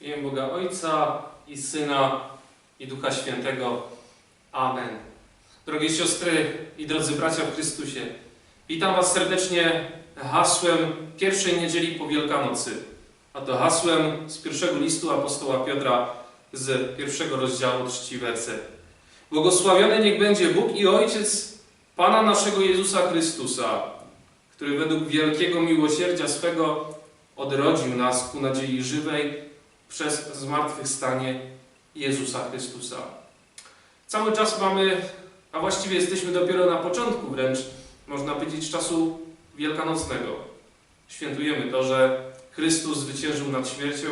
W imię Boga Ojca i Syna i Ducha Świętego. Amen. Drogie siostry i drodzy bracia w Chrystusie, witam Was serdecznie hasłem pierwszej niedzieli po Wielkanocy, a to hasłem z pierwszego listu apostoła Piotra z pierwszego rozdziału trzeci werset. Błogosławiony niech będzie Bóg i Ojciec Pana naszego Jezusa Chrystusa, który według wielkiego miłosierdzia swego odrodził nas ku nadziei żywej przez zmartwychwstanie Jezusa Chrystusa. Cały czas mamy, a właściwie jesteśmy dopiero na początku wręcz, można powiedzieć, czasu wielkanocnego. Świętujemy to, że Chrystus zwyciężył nad śmiercią,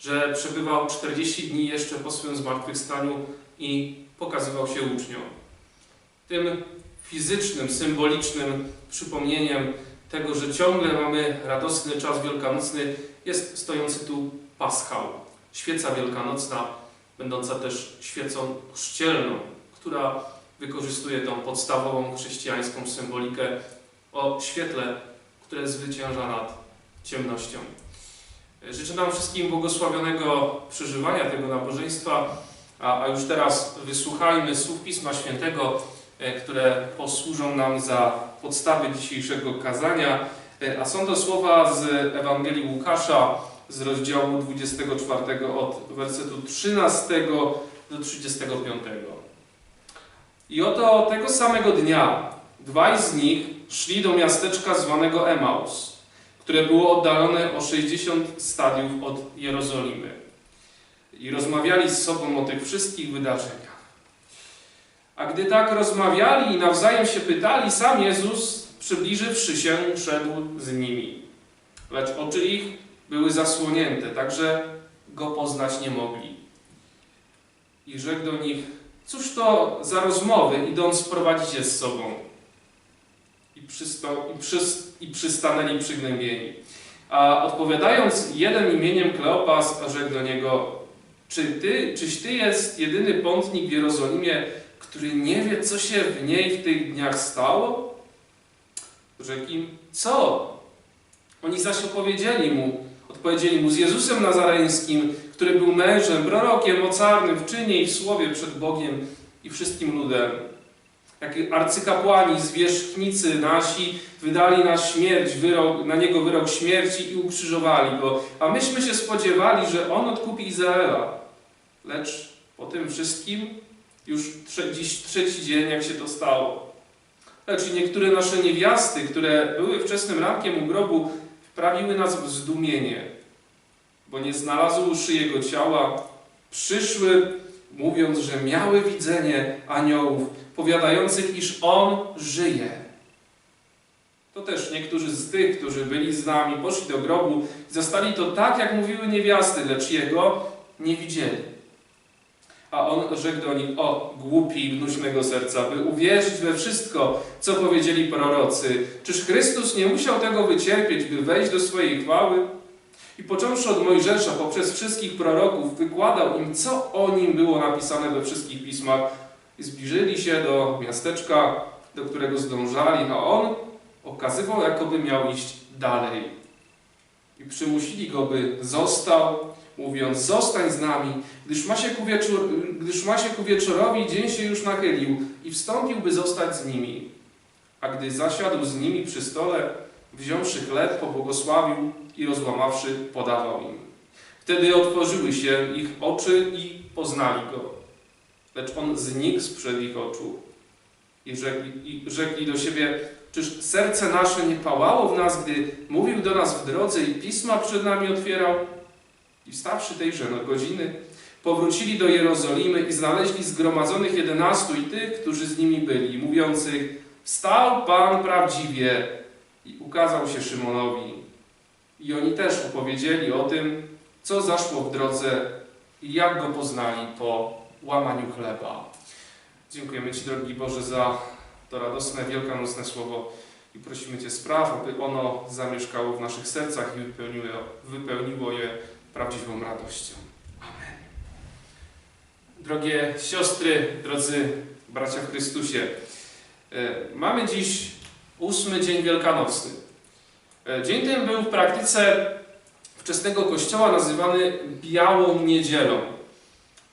że przebywał 40 dni jeszcze po swym zmartwychwstaniu i pokazywał się uczniom. Tym fizycznym, symbolicznym przypomnieniem tego, że ciągle mamy radosny czas wielkanocny, jest stojący tu paschał, świeca wielkanocna, będąca też świecą chrzcielną, która wykorzystuje tą podstawową chrześcijańską symbolikę o świetle, które zwycięża nad ciemnością. Życzę nam wszystkim błogosławionego przeżywania tego nabożeństwa, a, a już teraz wysłuchajmy słów Pisma Świętego, e, które posłużą nam za podstawy dzisiejszego kazania, E, a są to słowa z Ewangelii Łukasza z rozdziału 24 od wersetu 13 do 35. I oto tego samego dnia dwaj z nich szli do miasteczka zwanego Emaus, które było oddalone o 60 stadiów od Jerozolimy. I rozmawiali z sobą o tych wszystkich wydarzeniach. A gdy tak rozmawiali i nawzajem się pytali, sam Jezus, przybliżywszy się, szedł z nimi. Lecz oczy ich były zasłonięte, także go poznać nie mogli. I rzekł do nich, cóż to za rozmowy, idąc prowadzić je z sobą? I, i, I przystanęli przygnębieni. A odpowiadając jeden imieniem Kleopas, rzekł do niego, czy ty, czyś ty jest jedyny pątnik w Jerozolimie, który nie wie, co się w niej w tych dniach stało? Rzekł im, co? Oni zaś opowiedzieli mu, odpowiedzieli mu z Jezusem Nazareńskim, który był mężem, prorokiem, mocarnym w czynie i w słowie przed Bogiem i wszystkim ludem. Jak arcykapłani z wierzchnicy nasi wydali na śmierć, wyrok, na niego wyrok śmierci i ukrzyżowali go, a myśmy się spodziewali, że on odkupi Izraela. Lecz po tym wszystkim już trze, dziś trzeci dzień, jak się to stało. Lecz i niektóre nasze niewiasty, które były wczesnym rankiem u grobu, wprawiły nas w zdumienie, bo nie znalazłszy jego ciała, przyszły, mówiąc, że miały widzenie aniołów, powiadających, iż on żyje. To też niektórzy z tych, którzy byli z nami, poszli do grobu i zastali to tak, jak mówiły niewiasty, lecz jego nie widzieli. A on rzekł do nich, o głupi gnuśnego serca, by uwierzyć we wszystko, co powiedzieli prorocy. Czyż Chrystus nie musiał tego wycierpieć, by wejść do swojej chwały? I począwszy od Mojżesza, poprzez wszystkich proroków, wykładał im, co o nim było napisane we wszystkich pismach. I zbliżyli się do miasteczka, do którego zdążali, a on okazywał, jakoby miał iść dalej. I przymusili go, by został, mówiąc, zostań z nami, gdyż ma, się ku wieczór, gdyż ma się ku wieczorowi dzień się już nachylił i wstąpił, by zostać z nimi. A gdy zasiadł z nimi przy stole, wziąwszy chleb, pobłogosławił i rozłamawszy, podawał im. Wtedy otworzyły się ich oczy i poznali go. Lecz on znikł sprzed ich oczu. I rzekli, i rzekli do siebie, czyż serce nasze nie pałało w nas, gdy mówił do nas w drodze i pisma przed nami otwierał? I wstawszy tejże no godziny, powrócili do Jerozolimy i znaleźli zgromadzonych jedenastu i tych, którzy z nimi byli, mówiących, wstał Pan prawdziwie i ukazał się Szymonowi. I oni też opowiedzieli o tym, co zaszło w drodze i jak go poznali po łamaniu chleba. Dziękujemy Ci, drogi Boże, za to radosne, wielkanocne słowo i prosimy Cię spraw, aby ono zamieszkało w naszych sercach i wypełniło, wypełniło je prawdziwą radością. Amen. Drogie siostry, drodzy bracia w Chrystusie, e, mamy dziś ósmy dzień wielkanocny. E, Dzień ten był w praktyce wczesnego kościoła nazywany Białą Niedzielą.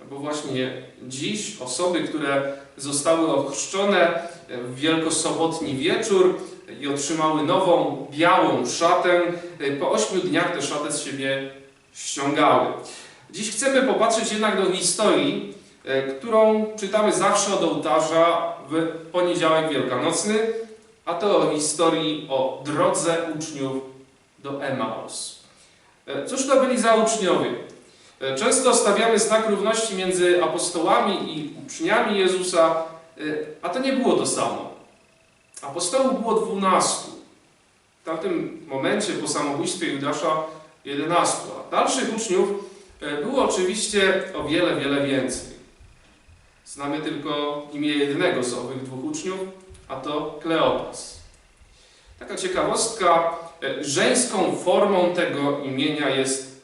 Bo właśnie dziś osoby, które zostały ochrzczone w wielkosobotni wieczór i otrzymały nową białą szatę, po ośmiu dniach tę szatę z siebie ściągały. Dziś chcemy popatrzeć jednak do historii, e, którą czytamy zawsze od ołtarza w poniedziałek wielkanocny, a to o historii o drodze uczniów do Emaus. E, Cóż to byli za uczniowie? E, Często stawiamy znak równości między apostołami i uczniami Jezusa, a to nie było to samo. Apostołów było dwunastu. W tamtym momencie po samobójstwie Judasza 11. A dalszych uczniów e, było oczywiście o wiele, wiele więcej. Znamy tylko imię jednego z owych dwóch uczniów, a to Kleopas. Taka ciekawostka, e, żeńską formą tego imienia jest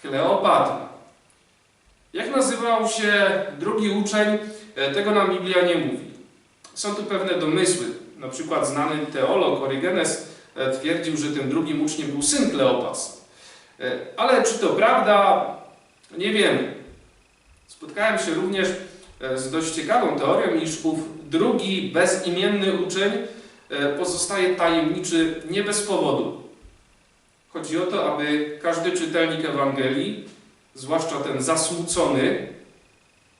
Kleopatra. Jak nazywał się drugi uczeń, e, tego nam Biblia nie mówi. Są tu pewne domysły. Na przykład znany teolog Orygenes twierdził, że tym drugim uczniem był syn Kleopasa. E, Ale czy to prawda? Nie wiemy. Spotkałem się również e, z dość ciekawą teorią, iż ów drugi bezimienny uczeń e, pozostaje tajemniczy nie bez powodu. Chodzi o to, aby każdy czytelnik Ewangelii, zwłaszcza ten zasmucony,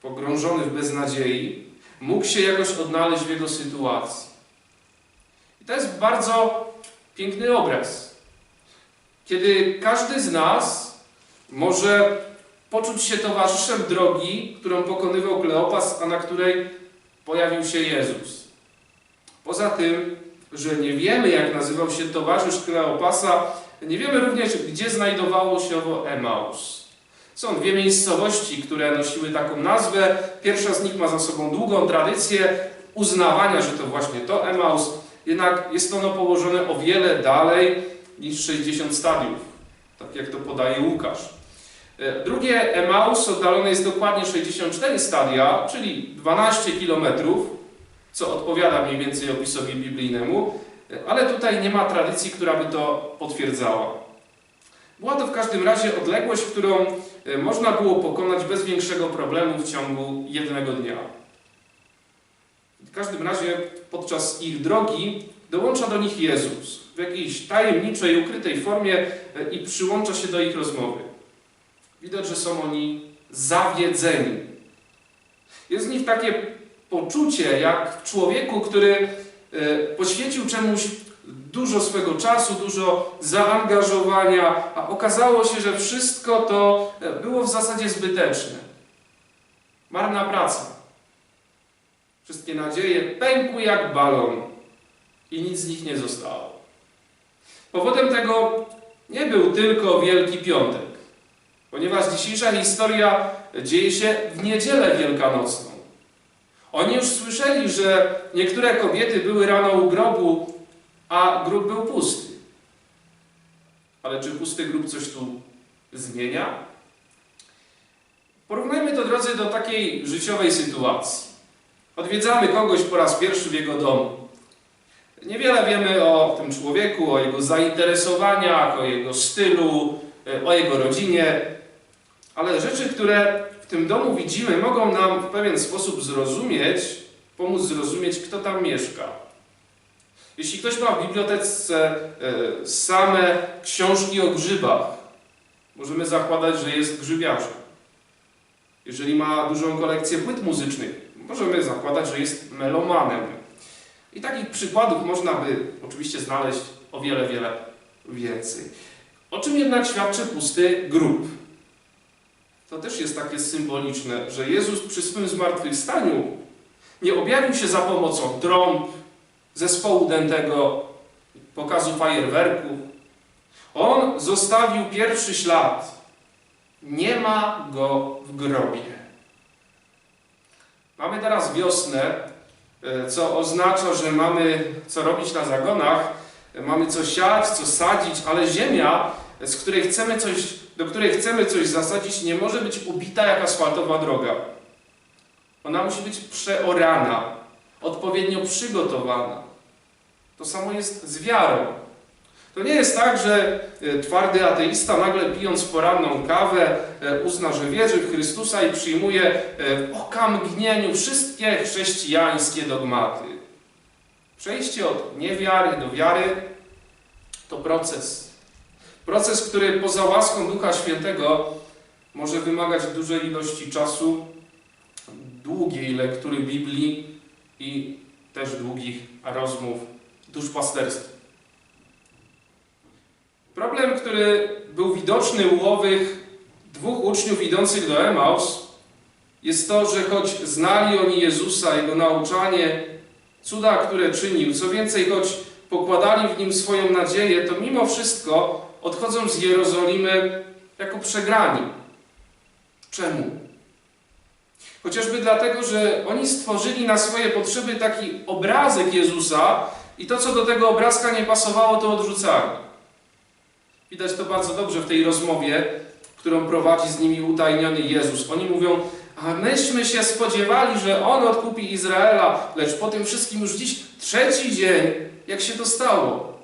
pogrążony w beznadziei, mógł się jakoś odnaleźć w jego sytuacji. I to jest bardzo piękny obraz. Kiedy każdy z nas może poczuć się towarzyszem drogi, którą pokonywał Kleopas, a na której pojawił się Jezus. Poza tym, że nie wiemy, jak nazywał się towarzysz Kleopasa, nie wiemy również, gdzie znajdowało się owo Emaus. Są dwie miejscowości, które nosiły taką nazwę. Pierwsza z nich ma za sobą długą tradycję uznawania, że to właśnie to Emaus, jednak jest ono położone o wiele dalej niż 60 stadiów, tak jak to podaje Łukasz. E, Drugie Emaus oddalone jest dokładnie 64 stadia, czyli 12 kilometrów, co odpowiada mniej więcej opisowi biblijnemu, e, ale tutaj nie ma tradycji, która by to potwierdzała. Była to w każdym razie odległość, którą e, można było pokonać bez większego problemu w ciągu jednego dnia. W każdym razie podczas ich drogi dołącza do nich Jezus w jakiejś tajemniczej, ukrytej formie e, i przyłącza się do ich rozmowy. Widać, że są oni zawiedzeni. Jest w nich takie poczucie, jak w człowieku, który e, poświęcił czemuś dużo swego czasu, dużo zaangażowania, a okazało się, że wszystko to e, było w zasadzie zbyteczne. Marna praca. Wszystkie nadzieje pękły jak balon i nic z nich nie zostało. Powodem tego nie był tylko Wielki Piątek, ponieważ dzisiejsza historia dzieje się w niedzielę wielkanocną. Oni już słyszeli, że niektóre kobiety były rano u grobu, a grób był pusty. Ale czy pusty grób coś tu zmienia? Porównajmy to, drodzy, do takiej życiowej sytuacji. Odwiedzamy kogoś po raz pierwszy w jego domu. Niewiele wiemy o tym człowieku, o jego zainteresowaniach, o jego stylu, e, o jego rodzinie, ale rzeczy, które w tym domu widzimy, mogą nam w pewien sposób zrozumieć, pomóc zrozumieć, kto tam mieszka. Jeśli ktoś ma w bibliotece e, same książki o grzybach, możemy zakładać, że jest grzybiarzem. Jeżeli ma dużą kolekcję płyt muzycznych, możemy zakładać, że jest melomanem. I takich przykładów można by oczywiście znaleźć o wiele, wiele więcej. O czym jednak świadczy pusty grób? To też jest takie symboliczne, że Jezus przy swym zmartwychwstaniu nie objawił się za pomocą trąb, zespołu dętego, pokazu fajerwerków. On zostawił pierwszy ślad. Nie ma go w grobie. Mamy teraz wiosnę, co oznacza, że mamy co robić na zagonach, e, mamy co siać, co sadzić, ale ziemia, z której chcemy coś, do której chcemy coś zasadzić, nie może być ubita jak asfaltowa droga. Ona musi być przeorana, odpowiednio przygotowana. To samo jest z wiarą. To nie jest tak, że e, twardy ateista nagle pijąc poranną kawę e, uzna, że wierzy w Chrystusa i przyjmuje e, w okamgnieniu wszystkie chrześcijańskie dogmaty. Przejście od niewiary do wiary to proces. Proces, który poza łaską Ducha Świętego może wymagać dużej ilości czasu, długiej lektury Biblii i też długich rozmów duszpasterskich. Problem, który był widoczny u owych dwóch uczniów idących do Emaus, jest to, że choć znali oni Jezusa, Jego nauczanie, cuda, które czynił, co więcej, choć pokładali w Nim swoją nadzieję, to mimo wszystko odchodzą z Jerozolimy jako przegrani. Czemu? Chociażby dlatego, że oni stworzyli na swoje potrzeby taki obrazek Jezusa i to, co do tego obrazka nie pasowało, to odrzucali. Widać to bardzo dobrze w tej rozmowie, którą prowadzi z nimi utajniony Jezus. Oni mówią, a myśmy się spodziewali, że On odkupi Izraela, lecz po tym wszystkim już dziś trzeci dzień, jak się to stało.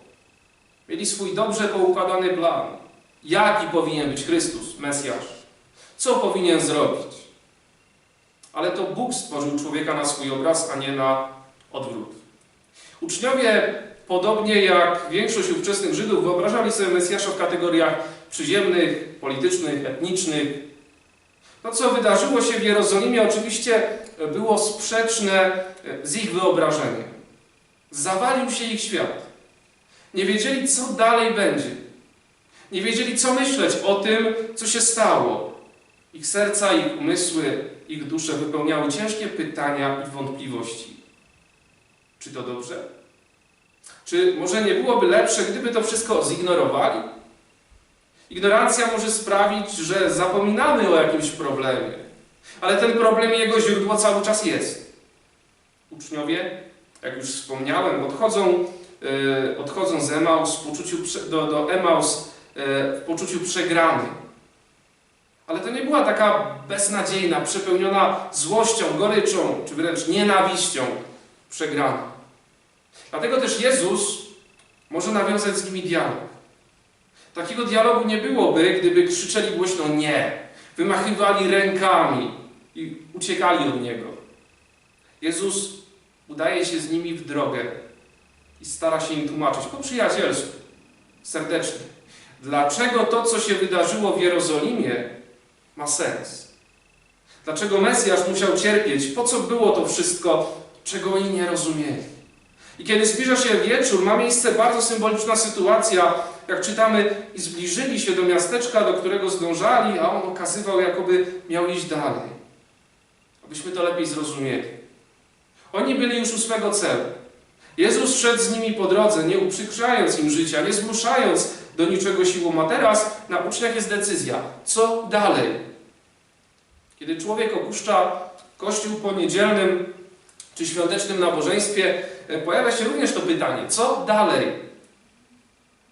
Mieli swój dobrze poukładany plan. Jaki powinien być Chrystus, Mesjasz? Co powinien zrobić? Ale to Bóg stworzył człowieka na swój obraz, a nie na odwrót. Uczniowie, podobnie jak większość ówczesnych Żydów, wyobrażali sobie Mesjasza w kategoriach przyziemnych, politycznych, etnicznych. To, co wydarzyło się w Jerozolimie, oczywiście było sprzeczne z ich wyobrażeniem. Zawalił się ich świat. Nie wiedzieli, co dalej będzie. Nie wiedzieli, co myśleć o tym, co się stało. Ich serca, ich umysły, ich dusze wypełniały ciężkie pytania i wątpliwości. Czy to dobrze? Czy może nie byłoby lepsze, gdyby to wszystko zignorowali? Ignorancja może sprawić, że zapominamy o jakimś problemie, ale ten problem i jego źródło cały czas jest. Uczniowie, jak już wspomniałem, odchodzą, yy, odchodzą z Emaus w poczuciu, do, do Emaus yy, w poczuciu przegrany. Ale to nie była taka beznadziejna, przepełniona złością, goryczą, czy wręcz nienawiścią przegrana. Dlatego też Jezus może nawiązać z nimi dialog. Takiego dialogu nie byłoby, gdyby krzyczeli głośno nie, wymachywali rękami i uciekali od Niego. Jezus udaje się z nimi w drogę i stara się im tłumaczyć po przyjacielsku, serdecznie. Dlaczego to, co się wydarzyło w Jerozolimie, ma sens? Dlaczego Mesjasz musiał cierpieć? Po co było to wszystko, czego oni nie rozumieli? I kiedy zbliża się wieczór, ma miejsce bardzo symboliczna sytuacja, jak czytamy, i zbliżyli się do miasteczka, do którego zdążali, a on okazywał, jakoby miał iść dalej. Abyśmy to lepiej zrozumieli. Oni byli już u swego celu. Jezus szedł z nimi po drodze, nie uprzykrzając im życia, nie zmuszając do niczego siłą, a teraz na uczniach jest decyzja, co dalej. Kiedy człowiek opuszcza kościół po niedzielnym czy świątecznym nabożeństwie, pojawia się również to pytanie, co dalej?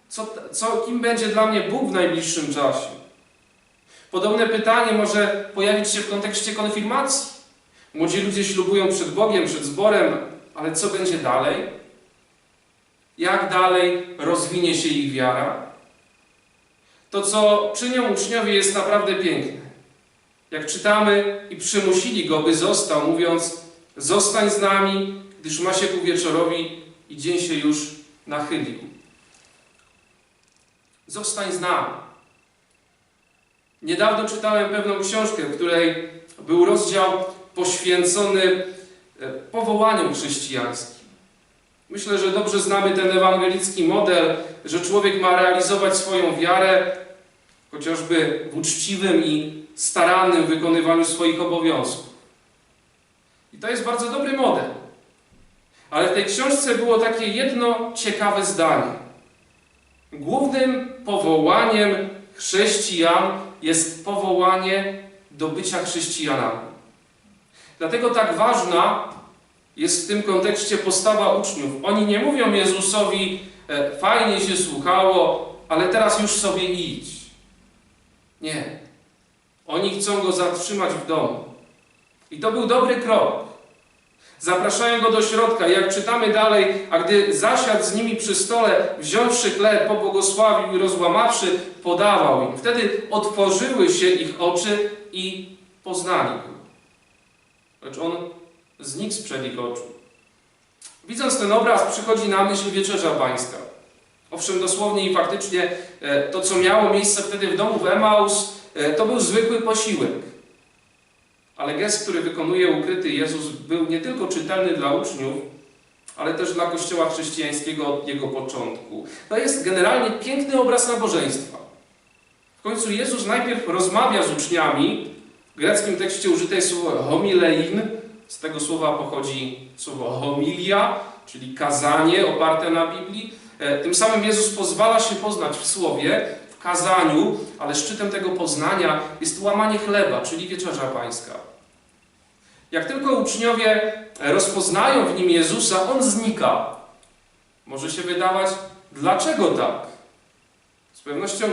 Co, co, kim będzie dla mnie Bóg w najbliższym czasie? Podobne pytanie może pojawić się w kontekście konfirmacji. Młodzi ludzie ślubują przed Bogiem, przed zborem, ale co będzie dalej? Jak dalej rozwinie się ich wiara? To, co czynią uczniowie, jest naprawdę piękne. Jak czytamy, i przymusili go, by został, mówiąc: Zostań z nami, gdyż ma się ku wieczorowi i dzień się już nachylił. Zostań z nami. Niedawno czytałem pewną książkę, w której był rozdział poświęcony powołaniom chrześcijańskim. Myślę, że dobrze znamy ten ewangelicki model, że człowiek ma realizować swoją wiarę chociażby w uczciwym i starannym wykonywaniu swoich obowiązków. I to jest bardzo dobry model. Ale w tej książce było takie jedno ciekawe zdanie. Głównym powołaniem chrześcijan jest powołanie do bycia chrześcijanami. Dlatego tak ważna jest w tym kontekście postawa uczniów. Oni nie mówią Jezusowi, e, fajnie się słuchało, ale teraz już sobie idź. Nie. Oni chcą go zatrzymać w domu. I to był dobry krok. Zapraszają go do środka. Jak czytamy dalej, a gdy zasiadł z nimi przy stole, wziąwszy chleb, pobłogosławił i rozłamawszy, podawał im. Wtedy otworzyły się ich oczy i poznali go. Lecz on znikł sprzed ich oczu. Widząc ten obraz, przychodzi na myśl wieczerza pańska. Owszem, dosłownie i faktycznie e, to, co miało miejsce wtedy w domu w Emaus, e, to był zwykły posiłek. Ale gest, który wykonuje ukryty Jezus, był nie tylko czytelny dla uczniów, ale też dla Kościoła chrześcijańskiego od jego początku. To jest generalnie piękny obraz nabożeństwa. W końcu Jezus najpierw rozmawia z uczniami. W greckim tekście użyte jest słowo homilein. Z tego słowa pochodzi słowo homilia, czyli kazanie oparte na Biblii. E, Tym samym Jezus pozwala się poznać w słowie, kazaniu, ale szczytem tego poznania jest łamanie chleba, czyli wieczerza pańska. Jak tylko uczniowie rozpoznają w nim Jezusa, on znika. Może się wydawać, dlaczego tak? Z pewnością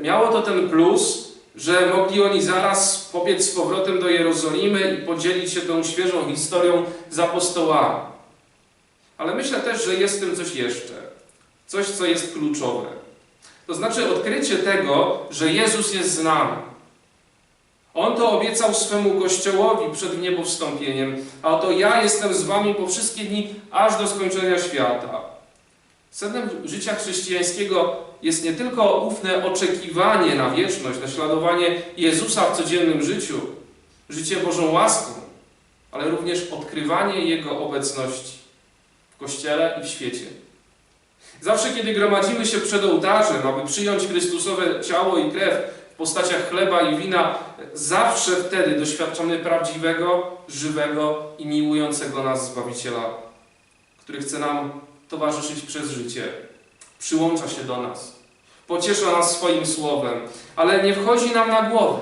miało to ten plus, że mogli oni zaraz pobiec z powrotem do Jerozolimy i podzielić się tą świeżą historią z apostołami. Ale myślę też, że jest w tym coś jeszcze. Coś, co jest kluczowe. To znaczy odkrycie tego, że Jezus jest z nami. On to obiecał swemu Kościołowi przed niebowstąpieniem, a oto ja jestem z wami po wszystkie dni, aż do skończenia świata. Sednem życia chrześcijańskiego jest nie tylko ufne oczekiwanie na wieczność, naśladowanie Jezusa w codziennym życiu, życie Bożą łaską, ale również odkrywanie Jego obecności w Kościele i w świecie. Zawsze, kiedy gromadzimy się przed ołtarzem, aby przyjąć Chrystusowe ciało i krew w postaciach chleba i wina, zawsze wtedy doświadczamy prawdziwego, żywego i miłującego nas Zbawiciela, który chce nam towarzyszyć przez życie, przyłącza się do nas, pociesza nas swoim słowem, ale nie wchodzi nam na głowę.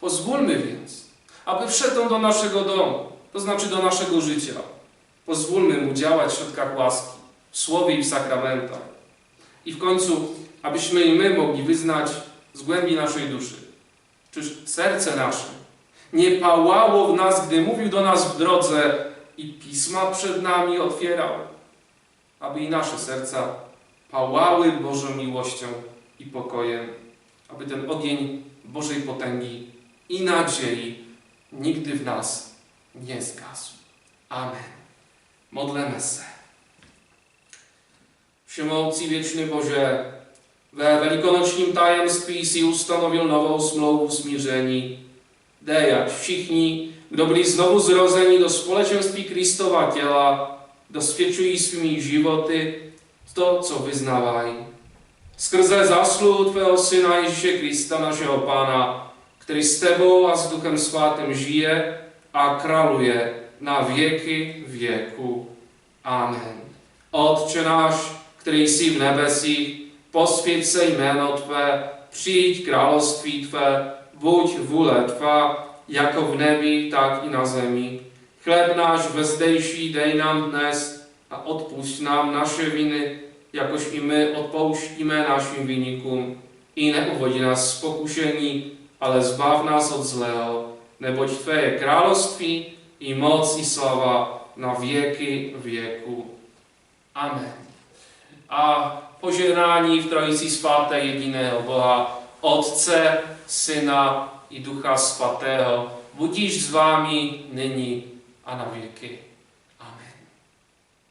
Pozwólmy więc, aby wszedł do naszego domu, to znaczy do naszego życia. Pozwólmy mu działać w środkach łaski, słowie i w sakramentach. I w końcu, abyśmy i my mogli wyznać z głębi naszej duszy, czyż serce nasze nie pałało w nas, gdy mówił do nas w drodze i pisma przed nami otwierał, aby i nasze serca pałały Bożą miłością i pokojem, aby ten ogień Bożej potęgi i nadziei nigdy w nas nie zgasł. Amen. Modlemy se. Všemohoucí věčný Bože, ve velikonočním tajemství si ustanovil novou smlouvu smíření. Dej, ať všichni, kdo byli znovu zrozeni do společenství Kristova těla, dosvědčují svými životy to, co vyznávají. Skrze zásluhu Tvého Syna Ježíše Krista, našeho Pána, který s Tebou a s Duchem Svatým žije a králuje na věky věku. Amen. Otče náš, který jsi v nebesích, posvěť se jméno Tvé, přijď království Tvé, buď vůle Tvá, jako v nebi, tak i na zemi. Chleb náš vezdejší dej nám dnes a odpuść nám naše viny, jakož i my odpouštíme našim viníkům. I neuvodí nás z pokušení, ale zbav nás od zlého, neboť Tvé je království, i moc, i slava na věky věku. Amen. A požehnání v Trojici svaté jediného Boha, Otce, Syna i Ducha Svatého, již s vámi nyní a na věky.